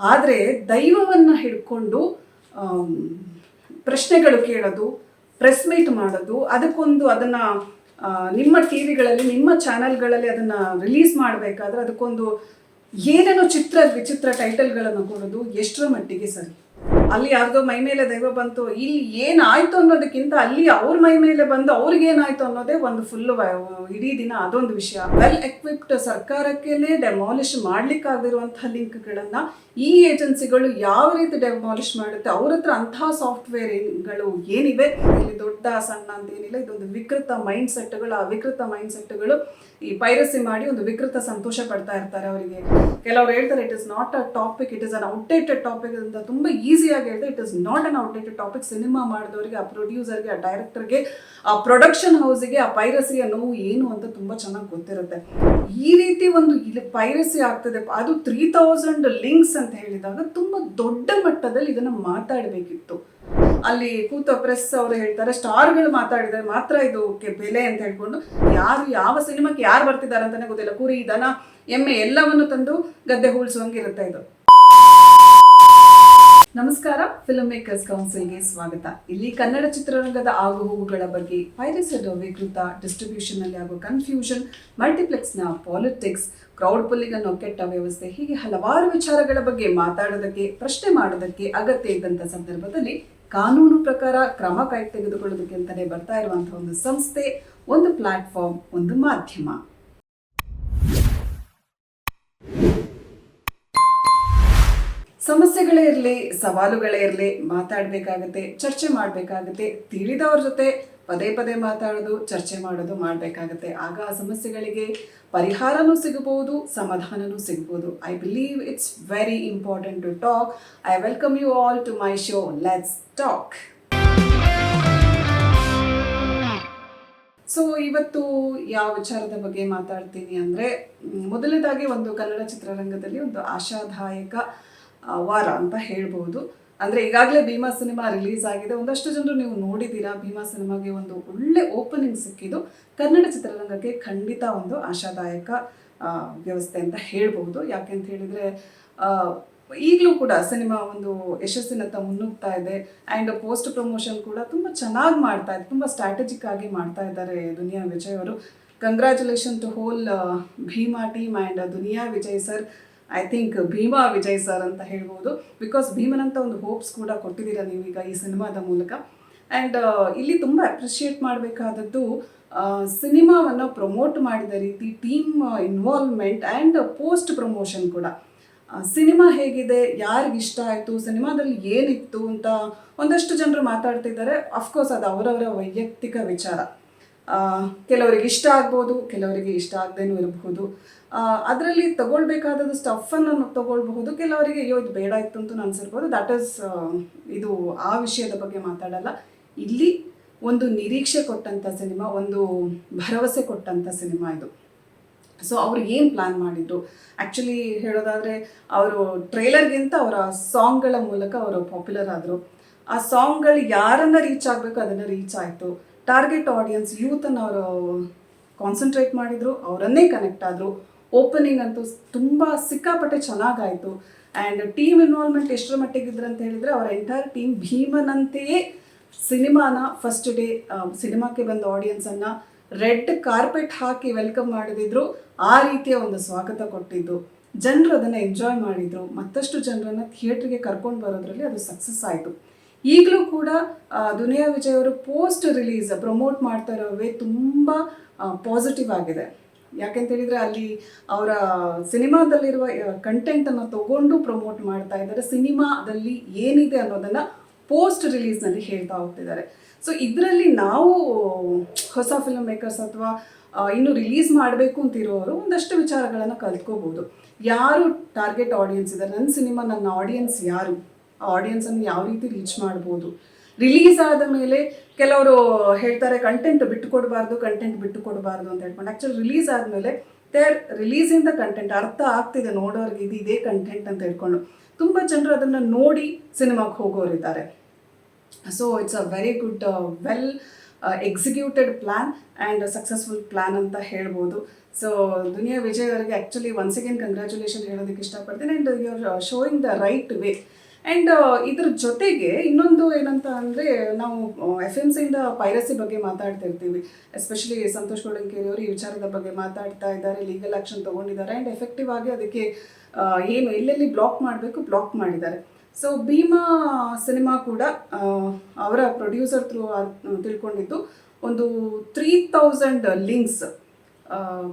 ಆದರೆ ದೈವವನ್ನು ಹಿಡ್ಕೊಂಡು ಪ್ರಶ್ನೆಗಳು ಕೇಳೋದು ಪ್ರೆಸ್ ಮೀಟ್ ಮಾಡೋದು, ಅದಕ್ಕೊಂದು ಅದನ್ನು ನಿಮ್ಮ ಟಿ ವಿಗಳಲ್ಲಿ, ನಿಮ್ಮ ಚಾನೆಲ್ಗಳಲ್ಲಿ ಅದನ್ನು ರಿಲೀಸ್ ಮಾಡಬೇಕಾದ್ರೆ ಅದಕ್ಕೊಂದು ಏನೇನೋ ಚಿತ್ರ, ವಿಚಿತ್ರ ಟೈಟಲ್ಗಳನ್ನು ಕೊಡೋದು ಎಷ್ಟರ ಮಟ್ಟಿಗೆ ಸರಿ. ಅಲ್ಲಿ ಯಾರ್ದೋ ಮೈ ಮೇಲೆ ದೈವ ಬಂತು. ಇಲ್ಲಿ ಏನಾಯ್ತು ಅನ್ನೋದಕ್ಕಿಂತ ಅಲ್ಲಿ ಅವ್ರ ಮೈ ಮೇಲೆ ಬಂದು ಅವ್ರಿಗೆ ಏನಾಯ್ತು ಅನ್ನೋದೇ ಒಂದು ಫುಲ್ ಇಡೀ ದಿನ ಅದೊಂದು ವಿಷಯ. ವೆಲ್ ಎಕ್ವಿಪ್ಡ್ ಸರ್ಕಾರಕ್ಕೆ ಡೆಮಾಲಿಷ್ ಮಾಡ್ಲಿಕ್ಕಾಗಿರುವಂತಹ ಲಿಂಕ್ಗಳನ್ನ ಈ ಏಜೆನ್ಸಿಗಳು ಯಾವ ರೀತಿ ಡೆಮಾಲಿಷ್ ಮಾಡುತ್ತೆ, ಅವ್ರ ಹತ್ರ ಅಂತಹ ಸಾಫ್ಟ್ವೇರ್ಗಳು ಏನಿವೆ? ಇಲ್ಲಿ ದೊಡ್ಡ, ಸಣ್ಣ ಅಂತ ಏನಿಲ್ಲ, ಇದೊಂದು ವಿಕೃತ ಮೈಂಡ್ ಸೆಟ್ಗಳು ಆ ವಿಕೃತ ಮೈಂಡ್ ಸೆಟ್ಗಳು ಈ ಪೈರಸಿ ಮಾಡಿ ಒಂದು ವಿಕೃತ ಸಂತೋಷ ಪಡ್ತಾ ಇರ್ತಾರೆ ಅವರಿಗೆ. ಕೆಲವರು ಹೇಳ್ತಾರೆ it is not a topic it is an outdated topic ಅಂತ ತುಂಬ ಈಸಿಯಾಗಿ ಹೇಳಿದ್ರೆ it is not an outdated topic cinema ಮಾಡಿದವರಿಗೆ, ಆ ಪ್ರೊಡ್ಯೂಸರ್ಗೆ ಆ ಡೈರೆಕ್ಟರ್ಗೆ ಆ ಪ್ರೊಡಕ್ಷನ್ ಹೌಸಿಗೆ ಆ ಪೈರಸಿಯ ನೋವು ಏನು ಅಂತ ತುಂಬ ಚೆನ್ನಾಗಿ ಗೊತ್ತಿರುತ್ತೆ. ಈ ರೀತಿ ಒಂದು ಇಲ್ಲಿ ಪೈರಸಿ ಆಗ್ತದೆ. ಅದು ತ್ರೀ ತೌಸಂಡ್ ಲಿಂಕ್ಸ್ ಅಂತ ಹೇಳಿದಾಗ ತುಂಬ ದೊಡ್ಡ ಮಟ್ಟದಲ್ಲಿ ಇದನ್ನು ಮಾತಾಡಬೇಕಿತ್ತು. ಅಲ್ಲಿ ಕೂತ ಪ್ರೆಸ್ ಅವರು ಹೇಳ್ತಾರೆ, ಸ್ಟಾರ್ಗಳು ಮಾತಾಡಿದರೆ ಮಾತ್ರ ಇದು ಬೆಲೆ ಅಂತ ಹೇಳ್ಕೊಂಡು ಯಾರು ಯಾವ ಸಿನಿಮಾಕ್ಕೆ ಯಾರು ಬರ್ತಿದ್ದಾರೆ ಅಂತಾನೆ ಗೊತ್ತಿಲ್ಲ. ಕುರಿ, ದನ, ಎಮ್ಮೆ ಎಲ್ಲವನ್ನು ತಂದು ಗದ್ದೆ ಹೂಳಿಸುವಂಗಿರುತ್ತೆ ಇದು. ನಮಸ್ಕಾರ ಫಿಲ್ಮ್ ಮೇಕರ್ಸ್ ಕೌನ್ಸಿಲ್ಗೆ ಸ್ವಾಗತ. ಇಲ್ಲಿ ಕನ್ನಡ ಚಿತ್ರರಂಗದ ಆಗುಹೋಗುಗಳ ಬಗ್ಗೆ ಪೈರಸ್ ವಿಕೃತ ಡಿಸ್ಟ್ರಿಬ್ಯೂಷನ್ ಅಲ್ಲಿ ಆಗೋ ಕನ್ಫ್ಯೂಷನ್ ಮಲ್ಟಿಪ್ಲೆಕ್ಸ್ನ ಪಾಲಿಟಿಕ್ಸ್ ಕ್ರೌಡ್ ಪುಲ್ಲಿಂಗ್ ಅನ್ನೋ ಕೆಟ್ಟ ವ್ಯವಸ್ಥೆ, ಹೀಗೆ ಹಲವಾರು ವಿಚಾರಗಳ ಬಗ್ಗೆ ಮಾತಾಡೋದಕ್ಕೆ, ಪ್ರಶ್ನೆ ಮಾಡೋದಕ್ಕೆ ಅಗತ್ಯ ಇದ್ದಂಥ ಸಂದರ್ಭದಲ್ಲಿ ಕಾನೂನು ಪ್ರಕಾರ ಕ್ರಮ ಕೈ ತೆಗೆದುಕೊಳ್ಳೋದಕ್ಕೆ ಅಂತಲೇ ಬರ್ತಾ ಇರುವಂಥ ಒಂದು ಸಂಸ್ಥೆ ಒಂದು ಪ್ಲಾಟ್ಫಾರ್ಮ್ ಒಂದು ಮಾಧ್ಯಮ. ಸಮಸ್ಯೆಗಳೇ ಇರಲಿ, ಸವಾಲುಗಳೇ ಇರಲಿ, ಮಾತಾಡಬೇಕಾಗತ್ತೆ, ಚರ್ಚೆ ಮಾಡಬೇಕಾಗತ್ತೆ, ತಿಳಿದವ್ರ ಜೊತೆ ಪದೇ ಪದೇ ಮಾತಾಡೋದು, ಚರ್ಚೆ ಮಾಡೋದು ಮಾಡಬೇಕಾಗತ್ತೆ. ಆಗ ಆ ಸಮಸ್ಯೆಗಳಿಗೆ ಪರಿಹಾರನೂ ಸಿಗಬಹುದು, ಸಮಾಧಾನನೂ ಸಿಗ್ಬೋದು I believe it's very important to talk I welcome you all to my show let's talk so ಇವತ್ತು ಯಾವ ವಿಚಾರದ ಬಗ್ಗೆ ಮಾತಾಡ್ತೀನಿ ಅಂದರೆ, ಮೊದಲನೇದಾಗಿ ಒಂದು ಕನ್ನಡ ಚಿತ್ರರಂಗದಲ್ಲಿ ಒಂದು ಆಶಾದಾಯಕ ವಾರ ಅಂತ ಹೇಳ್ಬೋದು. ಅಂದರೆ ಈಗಾಗಲೇ ಭೀಮಾ ಸಿನಿಮಾ ರಿಲೀಸ್ ಆಗಿದೆ. ಒಂದಷ್ಟು ಜನರು ನೀವು ನೋಡಿದ್ದೀರಾ? ಭೀಮಾ ಸಿನಿಮಾಗೆ ಒಂದು ಒಳ್ಳೆ ಓಪನಿಂಗ್ ಸಿಕ್ಕಿದ್ದು. ಕನ್ನಡ ಚಿತ್ರರಂಗಕ್ಕೆ ಖಂಡಿತ ಒಂದು ಆಶಾದಾಯಕ ವ್ಯವಸ್ಥೆ ಅಂತ ಹೇಳ್ಬೋದು. ಯಾಕೆಂತ ಹೇಳಿದರೆ ಈಗಲೂ ಕೂಡ ಸಿನಿಮಾ ಒಂದು ಯಶಸ್ಸಿನತ್ತ ಮುನ್ನುಗ್ತಾ ಇದೆ. ಆ್ಯಂಡ್ ಪೋಸ್ಟ್ ಪ್ರಮೋಷನ್ ಕೂಡ ತುಂಬ ಚೆನ್ನಾಗಿ ಮಾಡ್ತಾ ಇದೆ. ತುಂಬ ಸ್ಟ್ರಾಟಜಿಕ್ ಆಗಿ ಮಾಡ್ತಾ ಇದ್ದಾರೆ ದುನಿಯಾ ವಿಜಯ್ ಅವರು. Congratulation to whole Bheema team and Duniya Vijay sir I think Bheema Vijay sir ಅಂತ ಹೇಳ್ಬೋದು. ಬಿಕಾಸ್ ಭೀಮನಂತ ಒಂದು ಹೋಪ್ಸ್ ಕೂಡ ಕೊಟ್ಟಿದ್ದೀರಾ ನೀವೀಗ ಈ ಸಿನಿಮಾದ ಮೂಲಕ. ಆ್ಯಂಡ್ ಇಲ್ಲಿ ತುಂಬ ಅಪ್ರಿಷಿಯೇಟ್ ಮಾಡಬೇಕಾದದ್ದು ಸಿನಿಮಾವನ್ನು ಪ್ರಮೋಟ್ ಮಾಡಿದ ರೀತಿ team involvement and post promotion ಕೂಡ. ಸಿನಿಮಾ ಹೇಗಿದೆ, ಯಾರಿಗೆ ಇಷ್ಟ ಆಯಿತು, ಸಿನಿಮಾದಲ್ಲಿ ಏನಿತ್ತು ಅಂತ ಒಂದಷ್ಟು ಜನರು ಮಾತಾಡ್ತಿದ್ದಾರೆ. ಅಫ್ಕೋರ್ಸ್ ಅದು ಅವರವರ ವೈಯಕ್ತಿಕ ವಿಚಾರ. ಕೆಲವರಿಗೆ ಇಷ್ಟ ಆಗ್ಬೋದು, ಕೆಲವರಿಗೆ ಇಷ್ಟ ಆಗದೇನೂ ಇರಬಹುದು. ಅದರಲ್ಲಿ ತಗೊಳ್ಬೇಕಾದದ್ದು ಸ್ಟಫನ್ನು ತಗೊಳ್ಬಹುದು, ಕೆಲವರಿಗೆ ಅಯ್ಯೋ ಇದು ಬೇಡ ಇತ್ತು ಅಂತ ಅನ್ಸಿರ್ಬೋದು. ದಟ್ ಈಸ್ ಇದು ಆ ವಿಷಯದ ಬಗ್ಗೆ ಮಾತಾಡಲ್ಲ. ಇಲ್ಲಿ ಒಂದು ನಿರೀಕ್ಷೆ ಕೊಟ್ಟಂಥ ಸಿನಿಮಾ, ಒಂದು ಭರವಸೆ ಕೊಟ್ಟಂಥ ಸಿನಿಮಾ ಇದು. ಸೊ ಅವರು ಏನು ಪ್ಲ್ಯಾನ್ ಮಾಡಿದ್ರು? ಆ್ಯಕ್ಚುಲಿ ಹೇಳೋದಾದರೆ, ಅವರು ಟ್ರೈಲರ್ಗಿಂತ ಅವರ ಸಾಂಗ್ಗಳ ಮೂಲಕ ಅವರು ಪಾಪ್ಯುಲರ್ ಆದರು. ಆ ಸಾಂಗ್ಗಳು ಯಾರನ್ನು ರೀಚ್ ಆಗಬೇಕು ಅದನ್ನು ರೀಚ್ ಆಯಿತು. ಟಾರ್ಗೆಟ್ ಆಡಿಯನ್ಸ್ ಯೂತನ್ನು ಅವರು ಕಾನ್ಸಂಟ್ರೇಟ್ ಮಾಡಿದರು, ಅವರನ್ನೇ ಕನೆಕ್ಟ್ ಆದರು. ಓಪನಿಂಗ್ ಅಂತೂ ತುಂಬ ಸಿಕ್ಕಾಪಟ್ಟೆ ಚೆನ್ನಾಗಾಯಿತು. ಆ್ಯಂಡ್ ಟೀಮ್ ಇನ್ವಾಲ್ವ್ಮೆಂಟ್ ಎಷ್ಟರ ಮಟ್ಟಿಗಿದ್ರು ಅಂತ ಹೇಳಿದರೆ, ಅವರ ಎಂಟೈರ್ ಟೀಮ್ ಭೀಮನಂತೆಯೇ ಸಿನಿಮಾನ ಫಸ್ಟ್ ಡೇ ಸಿನಿಮಾಕ್ಕೆ ಬಂದ ಆಡಿಯನ್ಸನ್ನು ರೆಡ್ ಕಾರ್ಪೆಟ್ ಹಾಕಿ ವೆಲ್ಕಮ್ ಮಾಡಿದಿದ್ರು. ಆ ರೀತಿಯ ಒಂದು ಸ್ವಾಗತ ಕೊಟ್ಟಿದ್ದು. ಜನರು ಅದನ್ನು ಎಂಜಾಯ್ ಮಾಡಿದರು. ಮತ್ತಷ್ಟು ಜನರನ್ನು ಥಿಯೇಟ್ರಿಗೆ ಕರ್ಕೊಂಡು ಬರೋದ್ರಲ್ಲಿ ಅದು ಸಕ್ಸಸ್ ಆಯಿತು. ಈಗಲೂ ಕೂಡ ದುನಿಯಾ ವಿಜಯ್ ಅವರು ಪೋಸ್ಟ್ ರಿಲೀಸ್ ಪ್ರಮೋಟ್ ಮಾಡ್ತಾ ಇರೋ ವೇ ತುಂಬ ಪಾಸಿಟಿವ್ ಆಗಿದೆ. ಯಾಕೆಂತ ಹೇಳಿದ್ರೆ ಅಲ್ಲಿ ಅವರ ಸಿನಿಮಾದಲ್ಲಿರುವ ಕಂಟೆಂಟನ್ನು ತಗೊಂಡು ಪ್ರಮೋಟ್ ಮಾಡ್ತಾ ಇದ್ದಾರೆ. ಸಿನಿಮಾದಲ್ಲಿ ಏನಿದೆ ಅನ್ನೋದನ್ನು ಪೋಸ್ಟ್ ರಿಲೀಸ್ನಲ್ಲಿ ಹೇಳ್ತಾ ಹೋಗ್ತಿದ್ದಾರೆ. ಸೊ ಇದರಲ್ಲಿ ನಾವು, ಹೊಸ ಫಿಲ್ಮ್ ಮೇಕರ್ಸ್ ಅಥವಾ ಇನ್ನು ರಿಲೀಸ್ ಮಾಡಬೇಕು ಅಂತಿರೋರು ಒಂದಷ್ಟು ವಿಚಾರಗಳನ್ನು ಕಲ್ತ್ಕೋಬೋದು. ಯಾರು ಟಾರ್ಗೆಟ್ ಆಡಿಯನ್ಸ್ ಇದ್ದಾರೆ ನನ್ನ ಸಿನಿಮಾ, ನನ್ನ ಆಡಿಯನ್ಸ್ ಯಾರು? ಆ ಆಡಿಯನ್ಸನ್ನು ಯಾವ ರೀತಿ ರೀಚ್ ಮಾಡ್ಬೋದು. ರಿಲೀಸ್ ಆದ ಮೇಲೆ ಕೆಲವರು ಹೇಳ್ತಾರೆ ಕಂಟೆಂಟ್ ಬಿಟ್ಟು ಕೊಡಬಾರ್ದು ಕಂಟೆಂಟ್ ಬಿಟ್ಟು ಕೊಡಬಾರ್ದು ಅಂತ ಹೇಳ್ಕೊಂಡು ಆ್ಯಕ್ಚುಲಿ ರಿಲೀಸ್ ಆದಮೇಲೆ ದೇರ್ ದ ಕಂಟೆಂಟ್ ಅರ್ಥ ಆಗ್ತಿದೆ, ನೋಡೋರಿಗೆ ಇದು ಇದೇ ಕಂಟೆಂಟ್ ಅಂತ ಹೇಳ್ಕೊಂಡು. ತುಂಬ ಜನರು ಅದನ್ನು ನೋಡಿ ಸಿನಿಮಾಗೆ ಹೋಗೋರಿದ್ದಾರೆ so it's a very good well executed plan and successful plan ಅಂತ ಹೇಳ್ಬೋದು. ಸೊ ದುನಿಯಾ ವಿಜಯ್ ಅವರಿಗೆ ಆ್ಯಕ್ಚುಲಿ ಒನ್ಸ್ ಅಗೇನ್ ಕಂಗ್ರ್ಯಾಚುಲೇಷನ್ ಹೇಳೋದಕ್ಕೆ ಇಷ್ಟಪಡ್ತೀನಿ and you are showing the right way and ಇದ್ರ ಜೊತೆಗೆ ಇನ್ನೊಂದು ಏನಂತ ಅಂದರೆ ನಾವು ಎಫ್ ಎಂ ಸಿಯಿಂದ ಪೈರಸಿ ಬಗ್ಗೆ ಮಾತಾಡ್ತಿರ್ತೀವಿ ಎಸ್ಪೆಷಲಿ ಸಂತೋಷ್ ಅವರು ಈ ವಿಚಾರದ ಬಗ್ಗೆ ಮಾತಾಡ್ತಾ ಇದ್ದಾರೆ ಲೀಗಲ್ ಆ್ಯಕ್ಷನ್ ತೊಗೊಂಡಿದ್ದಾರೆ ಆ್ಯಂಡ್ ಎಫೆಕ್ಟಿವ್ ಆಗಿ ಅದಕ್ಕೆ ಏನು ಎಲ್ಲೆಲ್ಲಿ ಬ್ಲಾಕ್ ಮಾಡಬೇಕು ಬ್ಲಾಕ್ ಮಾಡಿದ್ದಾರೆ. ಸೊ ಭೀಮಾ ಸಿನಿಮಾ ಕೂಡ ಅವರ ಪ್ರೊಡ್ಯೂಸರ್ ಥ್ರೂ ತಿಳ್ಕೊಂಡಿದ್ದು ಒಂದು ತ್ರೀ ತೌಸಂಡ್ ಲಿಂಕ್ಸ್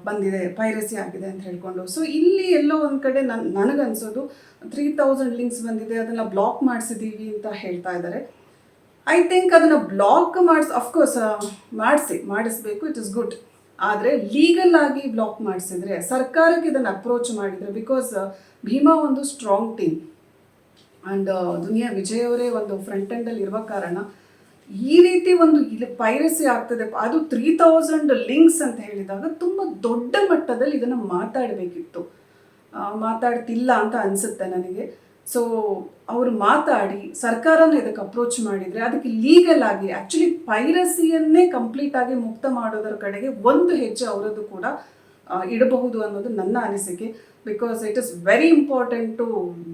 ಬಂದಿದೆ, ಪೈರಸಿ ಆಗಿದೆ ಅಂತ ಹೇಳ್ಕೊಂಡು. ಸೊ ಇಲ್ಲಿ ಎಲ್ಲೋ ಒಂದು ಕಡೆ ನನ್, ನನಗನ್ಸೋದು ತ್ರೀ ತೌಸಂಡ್ ಲಿಂಕ್ಸ್ ಬಂದಿದೆ, ಅದನ್ನು ಬ್ಲಾಕ್ ಮಾಡಿಸಿದ್ದೀವಿ ಅಂತ ಹೇಳ್ತಾ ಇದ್ದಾರೆ ಐ ಥಿಂಕ್ ಅದನ್ನು ಬ್ಲಾಕ್ ಮಾಡಿಸ್ ಅಫ್ಕೋರ್ಸ್ ಮಾಡಿಸಿ, ಮಾಡಿಸ್ಬೇಕು ಇಟ್ ಇಸ್ ಗುಡ್ ಆದರೆ ಲೀಗಲ್ ಆಗಿ ಬ್ಲಾಕ್ ಮಾಡಿಸಿದ್ರೆ, ಸರ್ಕಾರಕ್ಕೆ ಇದನ್ನು ಅಪ್ರೋಚ್ ಮಾಡಿದರೆ ಬಿಕಾಸ್ ಭೀಮಾ ಒಂದು strong team and Duniya Vijay ಅವರೇ ಒಂದು ಫ್ರಂಟ್ ಎಂಡಲ್ಲಿ ಇರುವ ಕಾರಣ ಈ ರೀತಿ ಒಂದು ಇಲ್ಲಿ ಪೈರಸಿ ಆಗ್ತದೆ. ಅದು ತ್ರೀ ತೌಸಂಡ್ ಲಿಂಕ್ಸ್ ಅಂತ ಹೇಳಿದಾಗ ತುಂಬ ದೊಡ್ಡ ಮಟ್ಟದಲ್ಲಿ ಇದನ್ನು ಮಾತಾಡಬೇಕಿತ್ತು. ಮಾತಾಡ್ತಿಲ್ಲ ಅಂತ ಅನಿಸುತ್ತೆ ನನಗೆ. ಸೊ ಅವರು ಮಾತಾಡಿ, ಸರ್ಕಾರನ ಇದಕ್ಕೆ ಅಪ್ರೋಚ್ ಮಾಡಿದರೆ ಅದಕ್ಕೆ ಲೀಗಲ್ ಆಗಿ ಆ್ಯಕ್ಚುಲಿ ಪೈರಸಿಯನ್ನೇ ಕಂಪ್ಲೀಟ್ ಆಗಿ ಮುಕ್ತ ಮಾಡೋದರ ಕಡೆಗೆ ಒಂದು ಹೆಜ್ಜೆ ಅವರದ್ದು ಕೂಡ ಇಡಬಹುದು ಅನ್ನೋದು ನನ್ನ ಅನಿಸಿಕೆ. Because it is very important to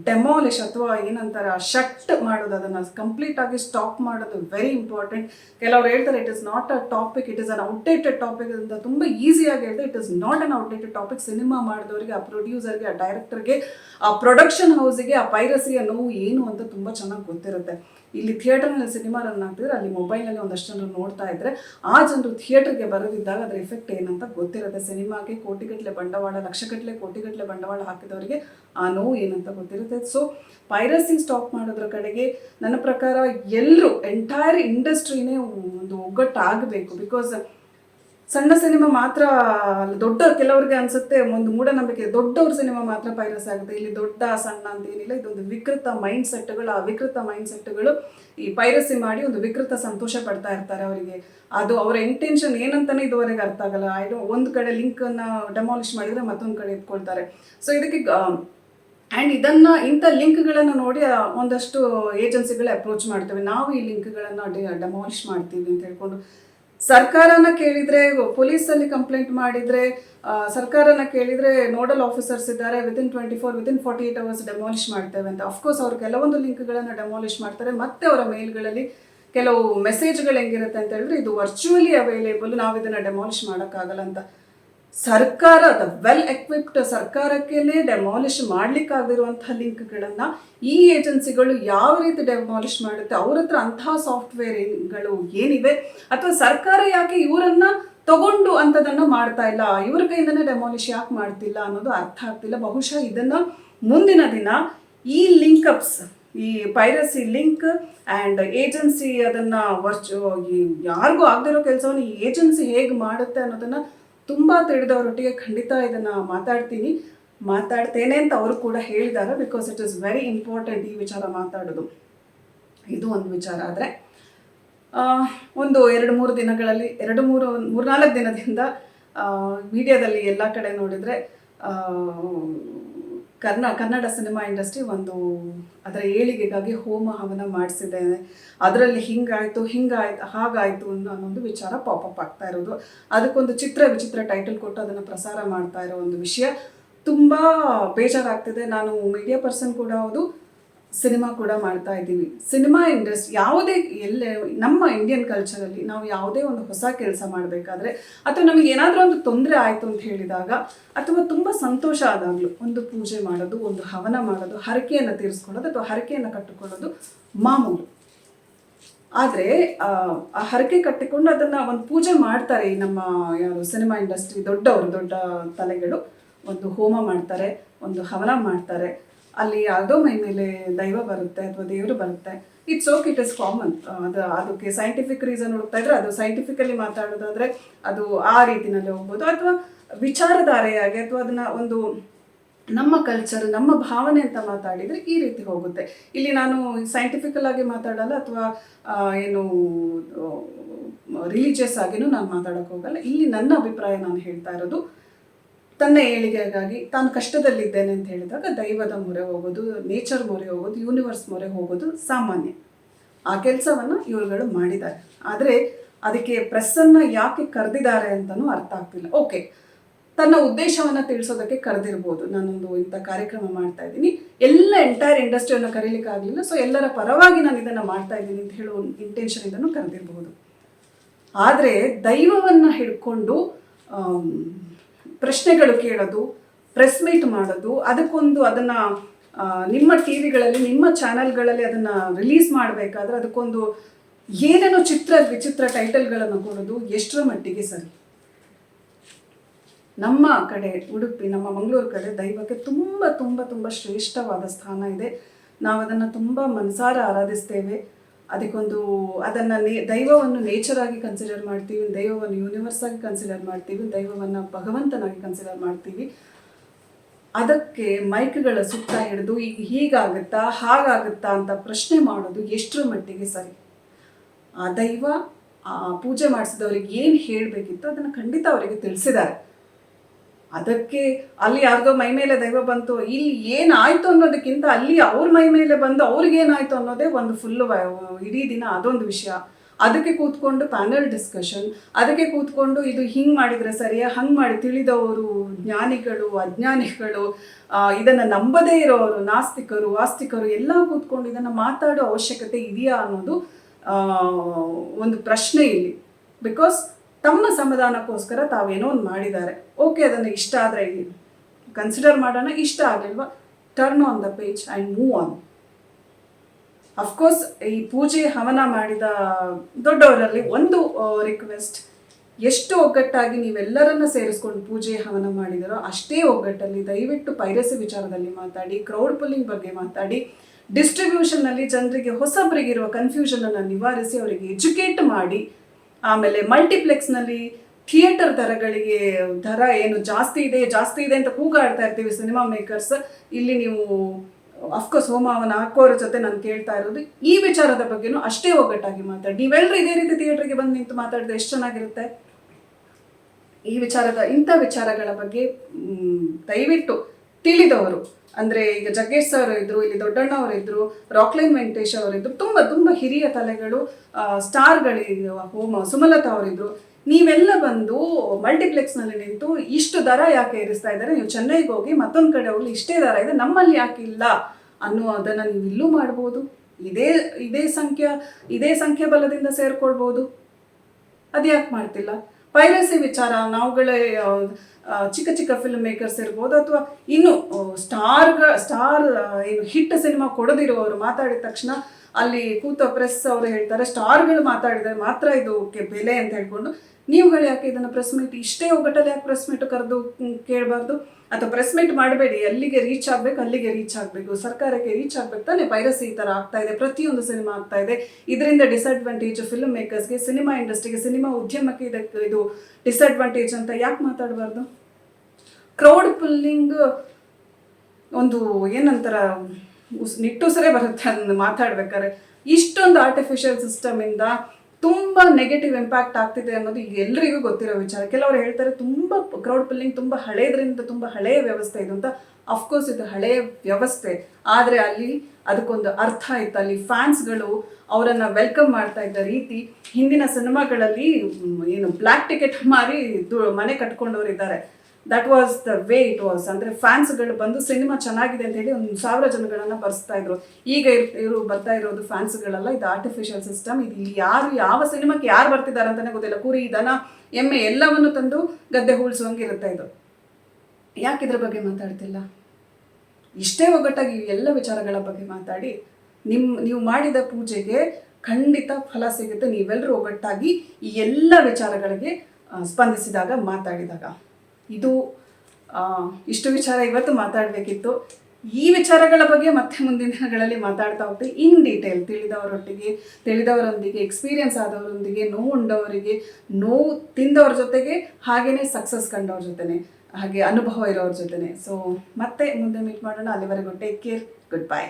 demolish ಅಥವಾ ಏನಂತಾರೆ ಶಟ್ ಮಾಡೋದು, ಅದನ್ನು ಕಂಪ್ಲೀಟ್ ಆಗಿ ಸ್ಟಾಪ್ ಮಾಡೋದು ವೆರಿ ಇಂಪಾರ್ಟೆಂಟ್ ಕೆಲವ್ರು ಹೇಳ್ತಾರೆ it is not a topic it is an outdated topic ಅಂತ ತುಂಬ ಈಸಿಯಾಗಿ ಹೇಳಿದೆ it is not an outdated topic cinema ಮಾಡಿದವರಿಗೆ, ಆ ಪ್ರೊಡ್ಯೂಸರ್ಗೆ ಆ ಡೈರೆಕ್ಟರ್ಗೆ ಆ ಪ್ರೊಡಕ್ಷನ್ ಹೌಸಿಗೆ ಆ ಪೈರಸಿಯ ನೋವು ಏನು ಅಂತ ತುಂಬ ಚೆನ್ನಾಗಿ ಗೊತ್ತಿರುತ್ತೆ. ಇಲ್ಲಿ ಥಿಯೇಟರ್ನಲ್ಲಿ ಸಿನಿಮಾ ರನ್ ಆಗ್ತಿದ್ರೆ ಅಲ್ಲಿ ಮೊಬೈಲ್ನಲ್ಲಿ ಒಂದಷ್ಟು ಜನರು ನೋಡ್ತಾ ಇದ್ರೆ ಆ ಜನರು ಥಿಯೇಟರ್ಗೆ ಬರೋದಿದ್ದಾಗ ಅದರ ಎಫೆಕ್ಟ್ ಏನಂತ ಗೊತ್ತಿರುತ್ತೆ. ಸಿನಿಮಾಗೆ ಕೋಟಿಗಟ್ಟಲೆ ಬಂಡವಾಳ ಲಕ್ಷಗಟ್ಟಲೆ ಕೋಟಿಗಟ್ಟಲೆ ಬಂಡವಾಳ ಹಾಕಿದವರಿಗೆ ಆ ನೋವು ಏನಂತ ಗೊತ್ತಿರುತ್ತೆ. ಸೊ ಪೈರಸಿ ಸ್ಟಾಪ್ ಮಾಡೋದ್ರ ಕಡೆಗೆ ನನ್ನ ಪ್ರಕಾರ ಎಲ್ಲರೂ ಎಂಟೈರ್ ಇಂಡಸ್ಟ್ರಿನೇ ಒಂದು ಒಗ್ಗಟ್ಟಾಗಬೇಕು ಬಿಕಾಸ್ ಸಣ್ಣ ಸಿನಿಮಾ ಮಾತ್ರ ದೊಡ್ಡ ಕೆಲವರಿಗೆ ಅನ್ಸುತ್ತೆ, ಒಂದು ಮೂಢನಂಬಿಕೆ. ದೊಡ್ಡವ್ರ ಸಿನಿಮಾ ಮಾತ್ರ ಪೈರಸ್ ಆಗುತ್ತೆ. ಇಲ್ಲಿ ದೊಡ್ಡ, ಸಣ್ಣ ಅಂತ ಏನಿಲ್ಲ. ಇದೊಂದು ವಿಕೃತ ಮೈಂಡ್ ಸೆಟ್ಗಳು ಆ ವಿಕೃತ ಮೈಂಡ್ ಸೆಟ್ಗಳು ಈ ಪೈರಸಿ ಮಾಡಿ ಒಂದು ವಿಕೃತ ಸಂತೋಷ ಪಡ್ತಾ ಇರ್ತಾರೆ ಅವರಿಗೆ. ಅದು ಅವರ ಇಂಟೆನ್ಷನ್ ಏನಂತಾನೆ ಇದುವರೆಗೆ ಅರ್ಥ ಆಗಲ್ಲ. ಐ ಒಂದು ಕಡೆ ಲಿಂಕ್ ಲಿಂಕನ್ನು ಡೆಮಾಲಿಷ್ ಮಾಡಿದ್ರೆ ಮತ್ತೊಂದು ಕಡೆ ಇಟ್ಕೊಳ್ತಾರೆ ಸೊ ಇದಕ್ಕೆ ಆ್ಯಂಡ್ ಇದನ್ನು, ಇಂಥ ಲಿಂಕ್ಗಳನ್ನು ನೋಡಿ ಒಂದಷ್ಟು ಏಜೆನ್ಸಿಗಳು ಅಪ್ರೋಚ್ ಮಾಡ್ತೇವೆ. ನಾವು ಈ ಲಿಂಕ್ಗಳನ್ನು ಡೆಮಾಲಿಷ್ ಮಾಡ್ತೀವಿ ಅಂತ ಹೇಳ್ಕೊಂಡು ಸರ್ಕಾರನ ಕೇಳಿದರೆ, ಪೊಲೀಸಲ್ಲಿ ಕಂಪ್ಲೇಂಟ್ ಮಾಡಿದರೆ ಸರ್ಕಾರನ ಕೇಳಿದರೆ ನೋಡಲ್ ಆಫೀಸರ್ಸ್ ಇದ್ದಾರೆ within twenty four within forty eight hours demolish ಮಾಡ್ತೇವೆ ಅಂತ. ಅಫ್ಕೋರ್ಸ್ ಅವ್ರು ಕೆಲವೊಂದು ಲಿಂಕ್ಗಳನ್ನು ಡೆಮಾಲಿಷ್ ಮಾಡ್ತಾರೆ, ಮತ್ತೆ ಅವರ ಮೇಲ್ಗಳಲ್ಲಿ ಕೆಲವು ಮೆಸೇಜ್ಗಳು ಹೆಂಗಿರುತ್ತೆ ಅಂತ ಹೇಳಿದ್ರೆ, ಇದು ವರ್ಚುವಲಿ ಅವೈಲೇಬಲ್ ನಾವು ಇದನ್ನು ಡೆಮಾಲಿಷ್ ಮಾಡೋಕ್ಕಾಗಲ್ಲ ಅಂತ. ಸರ್ಕಾರ ವೆಲ್ ಎಕ್ವಿಪ್ಡ್ ಸರ್ಕಾರಕ್ಕೆ ಡೆಮಾಲಿಷ್ ಲಿಂಕ್ ಲಿಂಕ್ಗಳನ್ನು ಈ ಏಜೆನ್ಸಿಗಳು ಯಾವ ರೀತಿ ಡೆಮಾಲಿಷ್ ಮಾಡುತ್ತೆ, ಅವ್ರ ಹತ್ರ ಅಂತಹ ಸಾಫ್ಟ್ವೇರ್ಗಳು ಏನಿವೆ, ಅಥವಾ ಸರ್ಕಾರ ಯಾಕೆ ಇವರನ್ನ ತಗೊಂಡು ಅಂಥದನ್ನು ಮಾಡ್ತಾ ಇಲ್ಲ, ಇವ್ರ ಕೈಯಿಂದನೇ ಡೆಮಾಲಿಷ್ ಯಾಕೆ ಮಾಡ್ತಿಲ್ಲ ಅನ್ನೋದು ಅರ್ಥ ಆಗ್ತಿಲ್ಲ. ಬಹುಶಃ ಇದನ್ನ ಮುಂದಿನ ದಿನ ಈ ಲಿಂಕಪ್ಸ್, ಈ ಪೈರಸಿ ಲಿಂಕ್ ಆ್ಯಂಡ್ ಏಜೆನ್ಸಿ ಅದನ್ನು ವರ್ಚು ಯಾರಿಗೂ ಆಗದಿರೋ ಕೆಲಸವನ್ನು ಈ ಏಜೆನ್ಸಿ ಹೇಗೆ ಮಾಡುತ್ತೆ ಅನ್ನೋದನ್ನು ತುಂಬ ತಿಳಿದವರೊಟ್ಟಿಗೆ ಖಂಡಿತ ಇದನ್ನು ಮಾತಾಡ್ತೀನಿ. ಮಾತಾಡ್ತೇನೆ ಅಂತ ಅವರು ಕೂಡ ಹೇಳಿದ್ದಾರೆ because it is very important ಈ ವಿಚಾರ ಮಾತಾಡೋದು. ಇದು ಒಂದು ವಿಚಾರ ಆದರೆ ಒಂದು ಎರಡು ಮೂರು ದಿನಗಳಲ್ಲಿ, ಎರಡು ಮೂರು, ಮೂರ್ನಾಲ್ಕು ದಿನದಿಂದ ಮೀಡಿಯಾದಲ್ಲಿ ಎಲ್ಲ ಕಡೆ ನೋಡಿದರೆ ಕರ್ನ, ಕನ್ನಡ ಸಿನಿಮಾ ಇಂಡಸ್ಟ್ರಿ ಒಂದು ಅದರ ಏಳಿಗೆಗಾಗಿ ಹೋಮ ಹವನ ಮಾಡಿಸಿದೆ. ಅದರಲ್ಲಿ ಹಿಂಗಾಯಿತು, ಹಿಂಗಾಯ್ತು, ಹಾಗಾಯಿತು ಅನ್ನೋ ಅನ್ನೊಂದು ವಿಚಾರ ಪಾಪಪ್ ಆಗ್ತಾ ಇರೋದು. ಅದಕ್ಕೊಂದು ಚಿತ್ರ ವಿಚಿತ್ರ ಟೈಟಲ್ ಕೊಟ್ಟು ಅದನ್ನು ಪ್ರಸಾರ ಮಾಡ್ತಾ ಇರೋ ಒಂದು ವಿಷಯ ತುಂಬ ಬೇಜಾರಾಗ್ತಿದೆ. ನಾನು ಮೀಡಿಯಾ ಪರ್ಸನ್ ಕೂಡ ಹೌದು. ಸಿನಿಮಾ ಕೂಡ ಮಾಡ್ತಾ ಇದ್ದೀವಿ. ಸಿನಿಮಾ ಇಂಡಸ್ಟ್ರಿ ಯಾವುದೇ ಎಲ್ಲೇ, ನಮ್ಮ ಇಂಡಿಯನ್ ಕಲ್ಚರಲ್ಲಿ ನಾವು ಯಾವುದೇ ಒಂದು ಹೊಸ ಕೆಲಸ ಮಾಡಬೇಕಾದ್ರೆ ಅಥವಾ ನಮಗೆ ಏನಾದರೂ ಒಂದು ತೊಂದರೆ ಆಯಿತು ಅಂತ ಹೇಳಿದಾಗ ಅಥವಾ ತುಂಬ ಸಂತೋಷ ಆದಾಗಲೂ ಒಂದು ಪೂಜೆ ಮಾಡೋದು, ಒಂದು ಹವನ ಮಾಡೋದು, ಹರಕೆಯನ್ನು ತೀರಿಸ್ಕೊಳ್ಳೋದು ಅಥವಾ ಹರಕೆಯನ್ನು ಕಟ್ಟಿಕೊಳ್ಳೋದು ಮಾಮೂಲು. ಆದರೆ ಆ ಹರಕೆ ಕಟ್ಟಿಕೊಂಡು ಅದನ್ನು ಒಂದು ಪೂಜೆ ಮಾಡ್ತಾರೆ ಈ ನಮ್ಮ ಯಾರು ಸಿನಿಮಾ ಇಂಡಸ್ಟ್ರಿ ದೊಡ್ಡವರು, ದೊಡ್ಡ ತಲೆಗಳು. ಒಂದು ಹೋಮ ಮಾಡ್ತಾರೆ, ಒಂದು ಹವನ ಮಾಡ್ತಾರೆ. ಅಲ್ಲಿ ಯಾವುದೋ ಮೈ ಮೇಲೆ ದೈವ ಬರುತ್ತೆ ಅಥವಾ ದೇವರು ಬರುತ್ತೆ. It's okay it is common ಅದು, ಅದಕ್ಕೆ ಸೈಂಟಿಫಿಕ್ ರೀಸನ್ ಹುಡುಕ್ತಾ ಇದ್ರೆ ಅದು ಸೈಂಟಿಫಿಕಲಿ ಮಾತಾಡೋದಾದ್ರೆ ಅದು ಆ ರೀತಿನಲ್ಲಿ ಹೋಗ್ಬೋದು. ಅಥವಾ ವಿಚಾರಧಾರೆಯಾಗಿ ಅಥವಾ ಅದನ್ನ ಒಂದು ನಮ್ಮ ಕಲ್ಚರ್ ನಮ್ಮ ಭಾವನೆ ಅಂತ ಮಾತಾಡಿದರೆ ಈ ರೀತಿ ಹೋಗುತ್ತೆ. ಇಲ್ಲಿ ನಾನು ಸೈಂಟಿಫಿಕಲ್ ಆಗಿ ಮಾತಾಡಲ್ಲ ಅಥವಾ ಏನು ರಿಲಿಜಿಯಸ್ ಆಗಿನೂ ನಾನು ಮಾತಾಡೋಕೆ ಹೋಗಲ್ಲ. ಇಲ್ಲಿ ನನ್ನ ಅಭಿಪ್ರಾಯ ನಾನು ಹೇಳ್ತಾ ಇರೋದು ತನ್ನ ಏಳಿಗೆಗಾಗಿ ತಾನು ಕಷ್ಟದಲ್ಲಿದ್ದೇನೆ ಅಂತ ಹೇಳಿದಾಗ ದೈವದ ಮೊರೆ ಹೋಗೋದು ನೇಚರ್ ಮೊರೆ ಹೋಗೋದು ಯೂನಿವರ್ಸ್ ಮೊರೆ ಹೋಗೋದು ಸಾಮಾನ್ಯ. ಆ ಕೆಲಸವನ್ನು ಇವರುಗಳು ಮಾಡಿದ್ದಾರೆ. ಆದರೆ ಅದಕ್ಕೆ ಪ್ರೆಸ್ಸನ್ನು ಯಾಕೆ ಕರೆದಿದ್ದಾರೆ ಅಂತಲೂ ಅರ್ಥ ಆಗ್ತಿಲ್ಲ. ಓಕೆ ತನ್ನ ಉದ್ದೇಶವನ್ನು ತಿಳಿಸೋದಕ್ಕೆ ಕರೆದಿರ್ಬೋದು. ನಾನೊಂದು ಇಂಥ ಕಾರ್ಯಕ್ರಮ ಮಾಡ್ತಾ ಇದ್ದೀನಿ. ಎಲ್ಲ ಎಂಟೈರ್ ಇಂಡಸ್ಟ್ರಿಯನ್ನು ಕರೀಲಿಕ್ಕೆ ಆಗಲಿಲ್ಲ. ಸೊ ಎಲ್ಲರ ಪರವಾಗಿ ನಾನು ಇದನ್ನು ಮಾಡ್ತಾ ಇದ್ದೀನಿ ಅಂತ ಹೇಳೋ ಇಂಟೆನ್ಷನ್ ಇದನ್ನು ಕರೆದಿರ್ಬೋದು. ಆದರೆ ದೈವವನ್ನು ಹಿಡ್ಕೊಂಡು ಪ್ರಶ್ನೆಗಳು ಕೇಳೋದು ಪ್ರೆಸ್ ಮೀಟ್ ಮಾಡೋದು, ಅದಕ್ಕೊಂದು ಅದನ್ನು ನಿಮ್ಮ ಟಿ ವಿಗಳಲ್ಲಿ ನಿಮ್ಮ ಚಾನೆಲ್ಗಳಲ್ಲಿ ಅದನ್ನು ರಿಲೀಸ್ ಮಾಡಬೇಕಾದ್ರೆ ಅದಕ್ಕೊಂದು ಏನೇನೋ ಚಿತ್ರ, ವಿಚಿತ್ರ ಟೈಟಲ್ಗಳನ್ನು ಕೊಡೋದು ಎಷ್ಟರ ಮಟ್ಟಿಗೆ ಸರಿ. ನಮ್ಮ ಕಡೆ ಉಡುಪಿ, ನಮ್ಮ ಮಂಗಳೂರು ಕಡೆ ದೈವಕ್ಕೆ ತುಂಬ ತುಂಬ ತುಂಬ ಶ್ರೇಷ್ಠವಾದ ಸ್ಥಾನ ಇದೆ. ನಾವು ಅದನ್ನು ತುಂಬ ಮನಸಾರ ಆರಾಧಿಸ್ತೇವೆ. ಅದಕ್ಕೊಂದು, ಅದನ್ನು ನೇ, ದೈವವನ್ನು ನೇಚರ್ ಆಗಿ ಕನ್ಸಿಡರ್ ಮಾಡ್ತೀವಿ, ದೈವವನ್ನು ಯೂನಿವರ್ಸ್ ಆಗಿ ಕನ್ಸಿಡರ್ ಮಾಡ್ತೀವಿ, ದೈವವನ್ನು ಭಗವಂತನಾಗಿ ಕನ್ಸಿಡರ್ ಮಾಡ್ತೀವಿ. ಅದಕ್ಕೆ ಮೈಕ್ಗಳ ಸುತ್ತ ಹಿಡಿದು ಈಗ ಹೀಗಾಗುತ್ತಾ, ಹಾಗಾಗುತ್ತಾ ಅಂತ ಪ್ರಶ್ನೆ ಮಾಡೋದು ಎಷ್ಟರ ಮಟ್ಟಿಗೆ ಸರಿ? ಆ ದೈವ, ಆ ಪೂಜೆ ಮಾಡಿಸಿದವರಿಗೆ ಏನು ಹೇಳಬೇಕಿತ್ತು ಅದನ್ನು ಖಂಡಿತ ಅವರಿಗೆ ತಿಳಿಸಿದ್ದಾರೆ. ಅದಕ್ಕೆ ಅಲ್ಲಿ ಯಾರಿಗೋ ಮೈ ಮೇಲೆ ದೈವ ಬಂತು. ಇಲ್ಲಿ ಏನಾಯ್ತು ಅನ್ನೋದಕ್ಕಿಂತ ಅಲ್ಲಿ ಅವ್ರ ಮೈ ಮೇಲೆ ಬಂದು ಅವ್ರಿಗೇನಾಯ್ತು ಅನ್ನೋದೇ ಒಂದು ಫುಲ್ಲು ಇಡೀ ದಿನ ಅದೊಂದು ವಿಷಯ. ಅದಕ್ಕೆ ಕೂತ್ಕೊಂಡು ಪ್ಯಾನಲ್ ಡಿಸ್ಕಷನ್ ಅದಕ್ಕೆ ಕೂತ್ಕೊಂಡು ಇದು ಹಿಂಗೆ ಮಾಡಿದರೆ ಸರಿಯಾ, ಹಂಗೆ ಮಾಡಿ ತಿಳಿದವರು ಜ್ಞಾನಿಗಳು, ಅಜ್ಞಾನಿಗಳು ಇದನ್ನು ನಂಬದೇ ಇರೋರು, ನಾಸ್ತಿಕರು ಆಸ್ತಿಕರು ಎಲ್ಲ ಕೂತ್ಕೊಂಡು ಇದನ್ನು ಮಾತಾಡೋ ಅವಶ್ಯಕತೆ ಇದೆಯಾ ಅನ್ನೋದು ಒಂದು ಪ್ರಶ್ನೆ ಇಲ್ಲಿ. ಬಿಕಾಸ್ ತಮ್ಮ ಸಮಾಧಾನಕ್ಕೋಸ್ಕರ ತಾವೇನೋ ಒಂದು ಮಾಡಿದ್ದಾರೆ. ಓಕೆ ಅದನ್ನು ಇಷ್ಟ ಆದರೆ ಕನ್ಸಿಡರ್ ಮಾಡೋಣ. ಇಷ್ಟ ಆಗಲಿಲ್ವಾ turn on the page and move on of course ಈ ಪೂಜೆ, ಹವನ ಮಾಡಿದ ದೊಡ್ಡವರಲ್ಲಿ ಒಂದು ರಿಕ್ವೆಸ್ಟ್ ಎಷ್ಟು ಒಗ್ಗಟ್ಟಾಗಿ ನೀವೆಲ್ಲರನ್ನ ಸೇರಿಸ್ಕೊಂಡು ಪೂಜೆ, ಹವನ ಮಾಡಿದರೋ ಅಷ್ಟೇ ಒಗ್ಗಟ್ಟಲ್ಲಿ ದಯವಿಟ್ಟು ಪೈರಸಿ ವಿಚಾರದಲ್ಲಿ ಮಾತಾಡಿ ಕ್ರೌಡ್ ಪುಲ್ಲಿಂಗ್ ಬಗ್ಗೆ ಮಾತಾಡಿ ಡಿಸ್ಟ್ರಿಬ್ಯೂಷನ್ನಲ್ಲಿ ಜನರಿಗೆ ಹೊಸಬರಿಗಿರುವ ಕನ್ಫ್ಯೂಷನನ್ನು ನಿವಾರಿಸಿ, ಅವರಿಗೆ ಎಜುಕೇಟ್ ಮಾಡಿ ಆಮೇಲೆ ಮಲ್ಟಿಪ್ಲೆಕ್ಸ್ನಲ್ಲಿ ಥಿಯೇಟರ್ ದರಗಳಿಗೆ ದರ ಏನು ಜಾಸ್ತಿ ಇದೆ ಜಾಸ್ತಿ ಇದೆ ಅಂತ ಕೂಗಾಡ್ತಾ ಇರ್ತೀವಿ ಸಿನಿಮಾ ಮೇಕರ್ಸ್. ಇಲ್ಲಿ ನೀವು ಅಫ್ಕೋರ್ಸ್ ಹೋಮವನ್ನು ಹಾಕೋರ ಜೊತೆ ನಾನು ಕೇಳ್ತಾ ಇರೋದು. ಈ ವಿಚಾರದ ಬಗ್ಗೆನೂ ಅಷ್ಟೇ ಒಗ್ಗಟ್ಟಾಗಿ ಮಾತಾಡಿ. ನೀವೆಲ್ಲರೂ ಇದೇ ರೀತಿ ಥಿಯೇಟ್ರಿಗೆ ಬಂದು ನಿಂತು ಮಾತಾಡಿದ್ರೆ ಎಷ್ಟು ಚೆನ್ನಾಗಿರುತ್ತೆ? ಈ ವಿಚಾರದ, ಇಂಥ ವಿಚಾರಗಳ ಬಗ್ಗೆ ದಯವಿಟ್ಟು ತಿಳಿದವರು. ಅಂದರೆ ಈಗ ಜಗ್ಗೇಶ್ ಸರ್ ಇದ್ರು ಇಲ್ಲಿ ದೊಡ್ಡಣ್ಣ ಅವರು ಇದ್ರು ರಾಕ್ಲೈನ್ ವೆಂಕಟೇಶ್ ಅವರಿದ್ರು ತುಂಬ ತುಂಬ ಹಿರಿಯ ತಲೆಗಳು ಆ, ಸ್ಟಾರ್ಗಳಿದ್ರು ಹೋಮ ಸುಮಲತಾ ಅವರಿದ್ರು ನೀವೆಲ್ಲ ಬಂದು ಮಲ್ಟಿಪ್ಲೆಕ್ಸ್ನಲ್ಲಿ ನಿಂತು ಇಷ್ಟು ದರ ಯಾಕೆ ಏರಿಸ್ತಾ ಇದ್ದಾರೆ? ನೀವು ಚೆನ್ನೈಗೆ ಹೋಗಿ ಮತ್ತೊಂದು ಕಡೆ ಹೋಗಿ ಇಷ್ಟೇ ದರ ಇದೆ ನಮ್ಮಲ್ಲಿ ಯಾಕೆ ಇಲ್ಲ? ಅನ್ನೋದನ್ನು ನೀವು ಇಲ್ಲೂ ಮಾಡ್ಬೋದು. ಇದೇ ಇದೇ ಸಂಖ್ಯೆ ಇದೇ ಸಂಖ್ಯೆ ಬಲದಿಂದ ಸೇರ್ಕೊಳ್ಬೋದು. ಅದ್ಯಾಕೆ ಮಾಡ್ತಿಲ್ಲ? ಪೈರಸಿ ವಿಚಾರ ನಾವುಗಳೇ ಚಿಕ್ಕ ಚಿಕ್ಕ ಫಿಲ್ಮ್ ಮೇಕರ್ಸ್ ಇರ್ಬೋದು ಅಥವಾ ಇನ್ನು ಸ್ಟಾರ್ ಸ್ಟಾರ್ ಏನು ಹಿಟ್ ಸಿನಿಮಾ ಕೊಡದಿರುವವರು ಮಾತಾಡಿದ ತಕ್ಷಣ ಅಲ್ಲಿ ಕೂತ ಪ್ರೆಸ್ ಅವರು ಹೇಳ್ತಾರೆ ಸ್ಟಾರ್ಗಳು ಮಾತಾಡಿದರೆ ಮಾತ್ರ ಇದಕ್ಕೆ ಬೆಲೆ ಅಂತ ಹೇಳ್ಕೊಂಡು. ನೀವುಗಳು ಯಾಕೆ ಇದನ್ನು ಪ್ರೆಸ್ ಮೀಟ್ ಇಷ್ಟೇ ಒಗ್ಗಟ್ಟಲ್ಲಿ ಯಾಕೆ ಪ್ರೆಸ್ ಮೀಟ್ ಕರೆದು ಕೇಳಬಾರ್ದು? ಅಥವಾ ಪ್ರೆಸ್ ಮೀಟ್ ಮಾಡಬೇಡಿ, ಎಲ್ಲಿಗೆ ರೀಚ್ ಆಗಬೇಕು, ಅಲ್ಲಿಗೆ ರೀಚ್ ಆಗಬೇಕು, ಸರ್ಕಾರಕ್ಕೆ ರೀಚ್ ಆಗಬೇಕು ತಾನೇ? ಪೈರಸಿ ಈ ಥರ ಆಗ್ತಾ ಇದೆ, ಪ್ರತಿಯೊಂದು ಸಿನಿಮಾ ಆಗ್ತಾ ಇದೆ. ಇದರಿಂದ ಡಿಸ್ಅಡ್ವಾಂಟೇಜ್ ಫಿಲ್ಮ್ ಮೇಕರ್ಸ್ಗೆ ಸಿನಿಮಾ ಇಂಡಸ್ಟ್ರಿಗೆ ಸಿನಿಮಾ ಉದ್ಯಮಕ್ಕೆ ಇದಕ್ಕೆ ಇದು ಡಿಸ್ಅಡ್ವಾಂಟೇಜ್ ಅಂತ ಯಾಕೆ ಮಾತಾಡಬಾರ್ದು? ಕ್ರೌಡ್ ಪುಲ್ಲಿಂಗ್ ಒಂದು ಏನಂತಾರ ನಿಟ್ಟುಸಿರೇ ಬರುತ್ತೆ ಅದನ್ನ ಮಾತಾಡ್ಬೇಕಾದ್ರೆ. ಇಷ್ಟೊಂದು ಆರ್ಟಿಫಿಷಿಯಲ್ ಸಿಸ್ಟಮಿಂದ ತುಂಬ ನೆಗೆಟಿವ್ ಇಂಪ್ಯಾಕ್ಟ್ ಆಗ್ತಿದೆ ಅನ್ನೋದು ಈಗ ಎಲ್ಲರಿಗೂ ಗೊತ್ತಿರೋ ವಿಚಾರ. ಕೆಲವರು ಹೇಳ್ತಾರೆ ತುಂಬ ಕ್ರೌಡ್ ಪುಲ್ಲಿಂಗ್ ತುಂಬ ಹಳೇದ್ರಿಂದ ತುಂಬ ಹಳೆಯ ವ್ಯವಸ್ಥೆ ಇದು ಅಂತ. ಅಫ್ಕೋರ್ಸ್ ಇದು ಹಳೆಯ ವ್ಯವಸ್ಥೆ. ಆದರೆ ಅಲ್ಲಿ ಅದಕ್ಕೊಂದು ಅರ್ಥ ಇತ್ತು ಅಲ್ಲಿ ಫ್ಯಾನ್ಸ್ಗಳು ಅವರನ್ನು ವೆಲ್ಕಮ್ ಮಾಡ್ತಾ ಇದ್ದ ರೀತಿ ಹಿಂದಿನ ಸಿನಿಮಾಗಳಲ್ಲಿ ಏನು ಬ್ಲ್ಯಾಕ್ ಟಿಕೆಟ್ ಮಾರಿ ಮನೆ ಕಟ್ಕೊಂಡವ್ರು ಇದ್ದಾರೆ that was the way it was ಅಂದರೆ ಫ್ಯಾನ್ಸ್ಗಳು ಬಂದು ಸಿನಿಮಾ ಚೆನ್ನಾಗಿದೆ ಅಂತ ಹೇಳಿ ಒಂದು ಸಾವಿರ ಜನಗಳನ್ನು ಬರ್ಸ್ತಾ ಇದ್ರು. ಈಗ ಇವರು ಬರ್ತಾ ಇರೋದು ಫ್ಯಾನ್ಸ್ಗಳೆಲ್ಲ ಇದು ಆರ್ಟಿಫಿಷಿಯಲ್ ಸಿಸ್ಟಮ್ ಇದು ಇಲ್ಲಿ ಯಾರು ಯಾವ ಸಿನಿಮಾಕ್ಕೆ ಯಾರು ಬರ್ತಿದ್ದಾರೆ ಅಂತಲೇ ಗೊತ್ತಿಲ್ಲ. ಕುರಿ, ದನ, ಎಮ್ಮೆ ಎಲ್ಲವನ್ನು ತಂದು ಗದ್ದೆ ಹೂಳಿಸುವಂಗಿರುತ್ತೆ ಇದು ಯಾಕೆ ಇದ್ರ ಬಗ್ಗೆ ಮಾತಾಡ್ತಿಲ್ಲ? ಇಷ್ಟೇ ಒಗ್ಗಟ್ಟಾಗಿ ಎಲ್ಲ ವಿಚಾರಗಳ ಬಗ್ಗೆ ಮಾತಾಡಿ. ನಿಮ್ಮ ನೀವು ಮಾಡಿದ ಪೂಜೆಗೆ ಖಂಡಿತ ಫಲ ಸಿಗುತ್ತೆ. ನೀವೆಲ್ಲರೂ ಒಗ್ಗಟ್ಟಾಗಿ ಈ ಎಲ್ಲ ವಿಚಾರಗಳಿಗೆ ಸ್ಪಂದಿಸಿದಾಗ, ಮಾತಾಡಿದಾಗ. ಇದು ಇಷ್ಟು ವಿಚಾರ ಇವತ್ತು ಮಾತಾಡಬೇಕಿತ್ತು. ಈ ವಿಚಾರಗಳ ಬಗ್ಗೆ ಮತ್ತೆ ಮುಂದಿನ ದಿನಗಳಲ್ಲಿ ಮಾತಾಡ್ತಾ ಹೋಗ್ತೀವಿ. ಇನ್ ಡೀಟೇಲ್ ತಿಳಿದವರೊಟ್ಟಿಗೆ, ತಿಳಿದವರೊಂದಿಗೆ, ಎಕ್ಸ್ಪೀರಿಯನ್ಸ್ ಆದವರೊಂದಿಗೆ, ನೋವು ಉಂಡವರಿಗೆ, ನೋವು ತಿಂದವ್ರ ಜೊತೆಗೆ, ಹಾಗೇನೆ ಸಕ್ಸಸ್ ಕಂಡವ್ರ ಜೊತೆನೆ, ಹಾಗೆ ಅನುಭವ ಇರೋರ ಜೊತೆನೆ. ಸೊ ಮತ್ತೆ ಮುಂದೆ ಮೀಟ್ ಮಾಡೋಣ. ಅಲ್ಲಿವರೆಗೂ ಟೇಕ್ ಕೇರ್ ಗುಡ್ ಬೈ